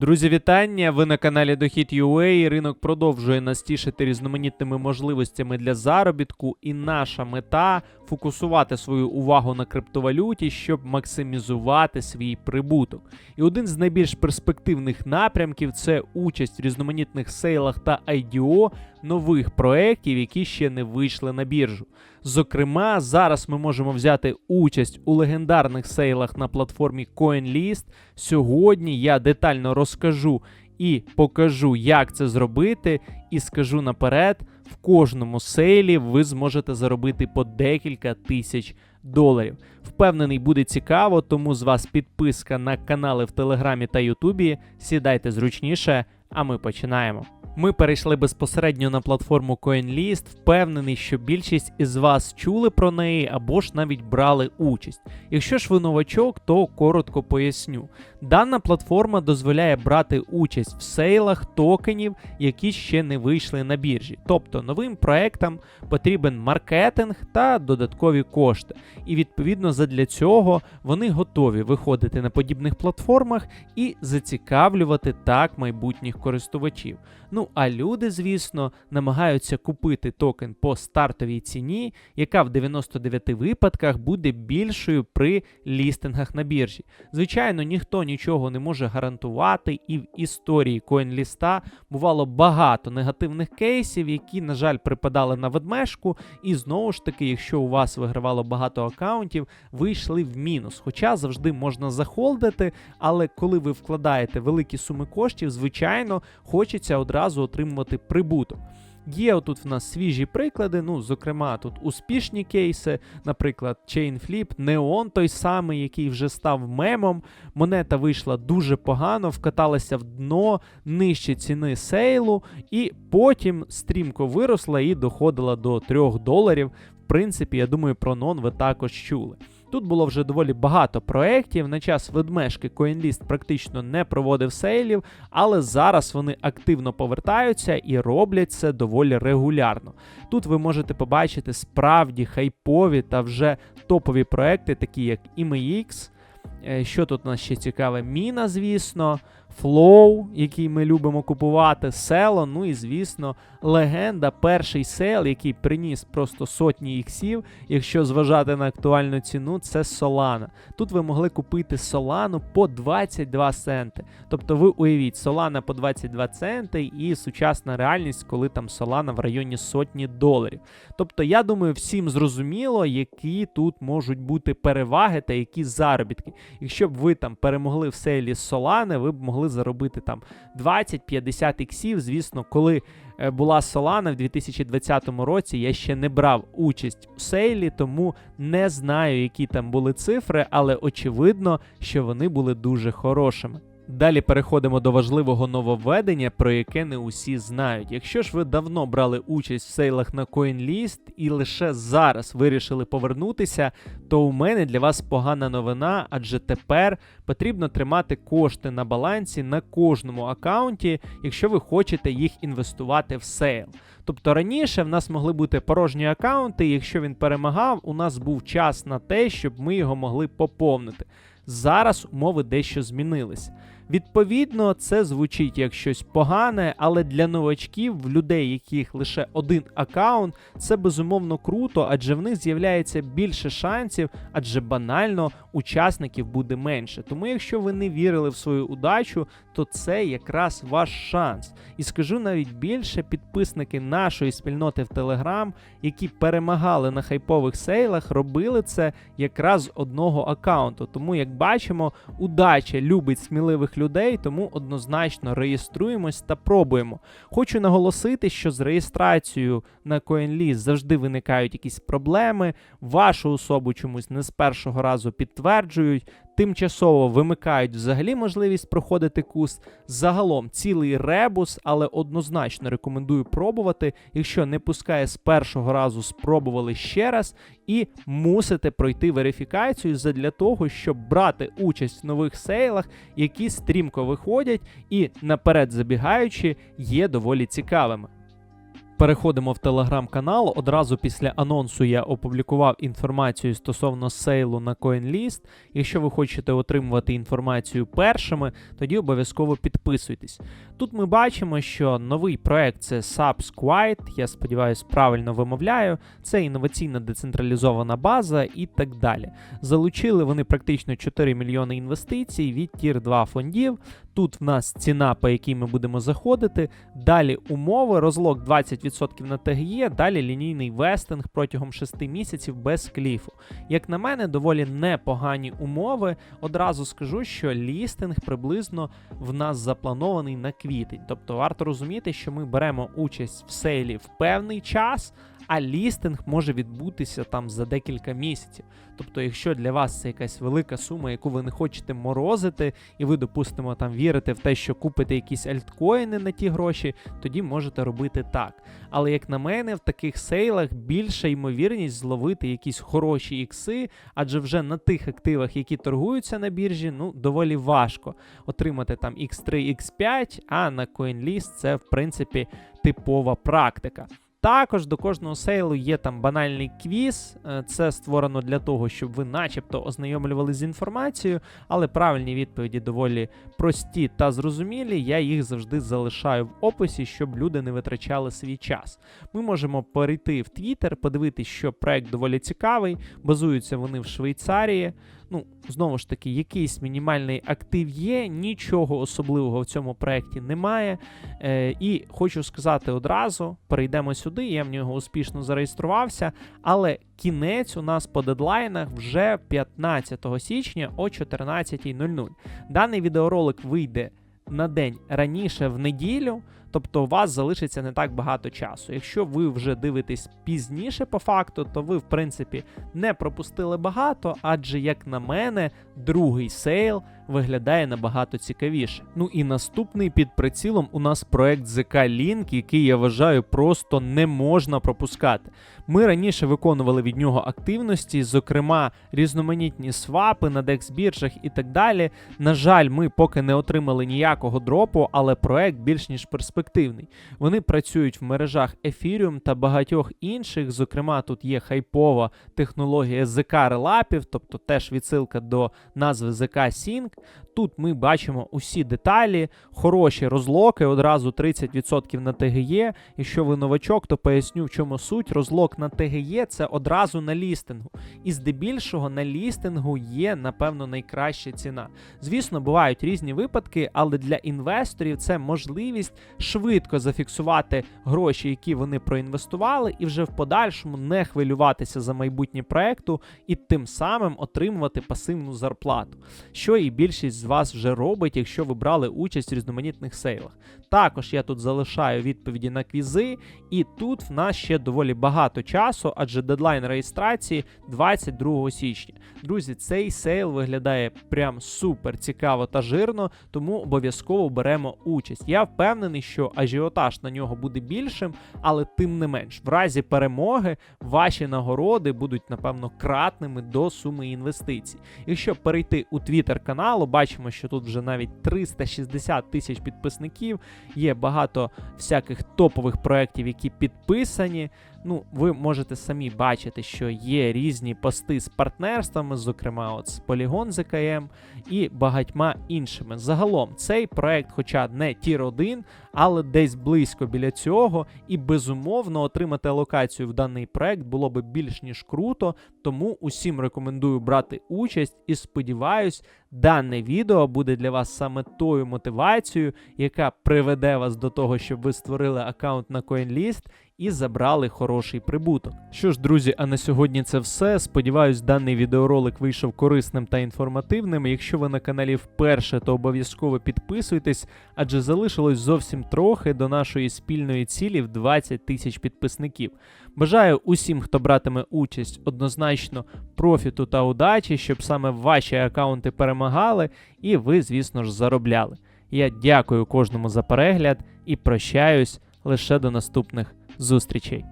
Друзі, вітання! Ви на каналі Дохід.ua. Ринок продовжує нас тішити різноманітними можливостями для заробітку, і наша мета фокусувати свою увагу на криптовалюті, щоб максимізувати свій прибуток. І один з найбільш перспективних напрямків це участь в різноманітних сейлах та IDO нових проєктів, які ще не вийшли на біржу. Зокрема, зараз ми можемо взяти участь у легендарних сейлах на платформі CoinList. Сьогодні я детально розкажу і покажу, як це зробити, і скажу наперед, в кожному сейлі ви зможете заробити по декілька тисяч доларів. Впевнений, буде цікаво, тому з вас підписка на канали в Телеграмі та Ютубі. Сідайте зручніше, а ми починаємо. Ми перейшли безпосередньо на платформу CoinList. Впевнений, що більшість із вас чули про неї або ж навіть брали участь. Якщо ж ви новачок, то коротко поясню. Дана платформа дозволяє брати участь в сейлах токенів, які ще не вийшли на біржі. Тобто новим проектам потрібен маркетинг та додаткові кошти. І відповідно задля цього вони готові виходити на подібних платформах і зацікавлювати так майбутніх користувачів. Ну а люди, звісно, намагаються купити токен по стартовій ціні, яка в 99 випадках буде більшою при лістингах на біржі. Звичайно, ніхто нічого не може гарантувати, і в історії CoinList бувало багато негативних кейсів, які, на жаль, припадали на ведмежку. І знову ж таки, якщо у вас вигравало багато акаунтів, ви йшли в мінус. Хоча завжди можна захолдити, але коли ви вкладаєте великі суми коштів, звичайно, хочеться одразу отримувати прибуток. Є отут в нас свіжі приклади, ну, зокрема, тут успішні кейси, наприклад, ChainFlip, Neon той самий, який вже став мемом. Монета вийшла дуже погано, вкаталася в дно нижче ціни сейлу, і потім стрімко виросла і доходила до 3 доларів. В принципі, я думаю, про нон ви також чули. Тут було вже доволі багато проєктів. На час ведмежки CoinList практично не проводив сейлів, але зараз вони активно повертаються і роблять це доволі регулярно. Тут ви можете побачити справді хайпові та вже топові проекти, такі як IMEX. Е, Що тут у нас ще цікаве? Міна, звісно, Flow, який ми любимо купувати, Село, ну і звісно, легенда, перший сел, який приніс просто сотні іксів, якщо зважати на актуальну ціну, це Solana. Тут ви могли купити Solana по 22 центи. Тобто ви уявіть, Solana по 22 центи і сучасна реальність, коли там Solana в районі сотні доларів. Тобто, я думаю, всім зрозуміло, які тут можуть бути переваги та які заробітки. Якщо б ви там перемогли в сейлі Solana, ви б могли заробити там 20-50 іксів. Звісно, коли е, була Solana в 2020 році, я ще не брав участь у сейлі, тому не знаю, які там були цифри, але очевидно, що вони були дуже хорошими. Далі переходимо до важливого нововведення, про яке не усі знають. Якщо ж ви давно брали участь в сейлах на CoinList і лише зараз вирішили повернутися, то у мене для вас погана новина, адже тепер потрібно тримати кошти на балансі на кожному аккаунті, якщо ви хочете їх інвестувати в сейл. Тобто раніше в нас могли бути порожні аккаунти, і якщо він перемагав, у нас був час на те, щоб ми його могли поповнити. Зараз умови дещо змінились. Відповідно, це звучить як щось погане, але для новачків, в людей, яких лише один аккаунт, це безумовно круто, адже в них з'являється більше шансів, адже банально учасників буде менше. Тому, якщо ви не вірили в свою удачу, то це якраз ваш шанс. І скажу навіть більше, підписники нашої спільноти в Телеграм, які перемагали на хайпових сейлах, робили це якраз з одного аккаунту. Тому, як бачимо, удача любить сміливих людей, тому однозначно реєструємось та пробуємо. Хочу наголосити, що з реєстрацією на CoinList завжди виникають якісь проблеми. Вашу особу чомусь не з першого разу підтверджують. Тимчасово вимикають взагалі можливість проходити курс. Загалом цілий ребус, але однозначно рекомендую пробувати. Якщо не пускає з першого разу, спробували ще раз і мусите пройти верифікацію задля того, щоб брати участь в нових сейлах, які стрімко виходять і наперед забігаючи є доволі цікавими. Переходимо в телеграм-канал. Одразу після анонсу я опублікував інформацію стосовно сейлу на CoinList. Якщо ви хочете отримувати інформацію першими, тоді обов'язково підписуйтесь. Тут ми бачимо, що новий проект це Subsquite, я сподіваюся, правильно вимовляю. Це інноваційна децентралізована база і так далі. Залучили вони практично 4 мільйони інвестицій від Tier 2 фондів. Тут в нас ціна, по якій ми будемо заходити. Далі умови, розлог 20% на ТГЄ, далі лінійний вестинг протягом 6 місяців без кліфу. Як на мене, доволі непогані умови. Одразу скажу, що лістинг приблизно в нас запланований на квітень. Тобто варто розуміти, що ми беремо участь в сейлі в певний час. А лістинг може відбутися там за декілька місяців. Тобто, якщо для вас це якась велика сума, яку ви не хочете морозити, і ви, допустимо, там вірите в те, що купите якісь альткоїни на ті гроші, тоді можете робити так. Але як на мене, в таких сейлах більша ймовірність зловити якісь хороші ікси, адже вже на тих активах, які торгуються на біржі, ну доволі важко отримати там X3, X5, а на CoinList це в принципі типова практика. Також до кожного сейлу є там банальний квіз. Е, Це створено для того, щоб ви, начебто, ознайомлювали з інформацією, але правильні відповіді доволі прості та зрозумілі. Я їх завжди залишаю в описі, щоб люди не витрачали свій час. Ми можемо перейти в Twitter, подивитися, що проект доволі цікавий. Базуються вони в Швейцарії. Ну, знову ж таки, якийсь мінімальний актив є, нічого особливого в цьому проєкті немає. Е, І хочу сказати одразу: перейдемо сюди, я в нього успішно зареєструвався, але кінець у нас по дедлайнах вже 15 січня о 14.00. Даний відеоролик вийде на день раніше в неділю. Тобто у вас залишиться не так багато часу. Якщо ви вже дивитесь пізніше по факту, то ви, в принципі, не пропустили багато, адже, як на мене, другий сейл виглядає набагато цікавіше. Ну і наступний під прицілом у нас проект ZK Link, який я вважаю просто не можна пропускати. Ми раніше виконували від нього активності, зокрема різноманітні свапи на DEX біржах і так далі. На жаль, ми поки не отримали ніякого дропу, але проект більш ніж перспективний. Вони працюють в мережах Ethereum та багатьох інших. Зокрема, тут є хайпова технологія ZK релапів, тобто теж відсилка до назви ZK Sync. Тут ми бачимо усі деталі, хороші розлоки, одразу 30% на ТГЄ. Якщо ви новачок, то поясню, в чому суть. Розлок на ТГЄ це одразу на лістингу. І здебільшого на лістингу є, напевно, найкраща ціна. Звісно, бувають різні випадки, але для інвесторів це можливість швидко зафіксувати гроші, які вони проінвестували, і вже в подальшому не хвилюватися за майбутнє проекту і тим самим отримувати пасивну зарплату, що і більшість з вас вже робить, якщо ви брали участь в різноманітних сейлах. Також я тут залишаю відповіді на квізи, і тут в нас ще доволі багато часу, адже дедлайн реєстрації 22 січня. Друзі, цей сейл виглядає прям супер цікаво та жирно, тому обов'язково беремо участь. Я впевнений, що ажіотаж на нього буде більшим, але тим не менш, в разі перемоги ваші нагороди будуть, напевно, кратними до суми інвестицій. Якщо перейти у твіттер каналу, бачимо, що тут вже навіть 360 тисяч підписників. Є багато всяких топових проєктів, які підписані. Ну, ви можете самі бачити, що є різні пости з партнерствами, зокрема, от з Polygon ZKM і багатьма іншими. Загалом цей проект, хоча не тір 1, але десь близько біля цього, і безумовно отримати алокацію в даний проект було би більш ніж круто. Тому усім рекомендую брати участь і сподіваюсь, дане відео буде для вас саме тою мотивацією, яка приведе вас до того, щоб ви створили аккаунт на CoinList і забрали хороший прибуток. Що ж, друзі, а на сьогодні це все. Сподіваюсь, даний відеоролик вийшов корисним та інформативним. Якщо ви на каналі вперше, то обов'язково підписуйтесь, адже залишилось зовсім трохи до нашої спільної цілі в 20 тисяч підписників. Бажаю усім, хто братиме участь, однозначно профіту та удачі, щоб саме ваші аккаунти перемагали, і ви, звісно ж, заробляли. Я дякую кожному за перегляд і прощаюсь лише до наступних зустрічей.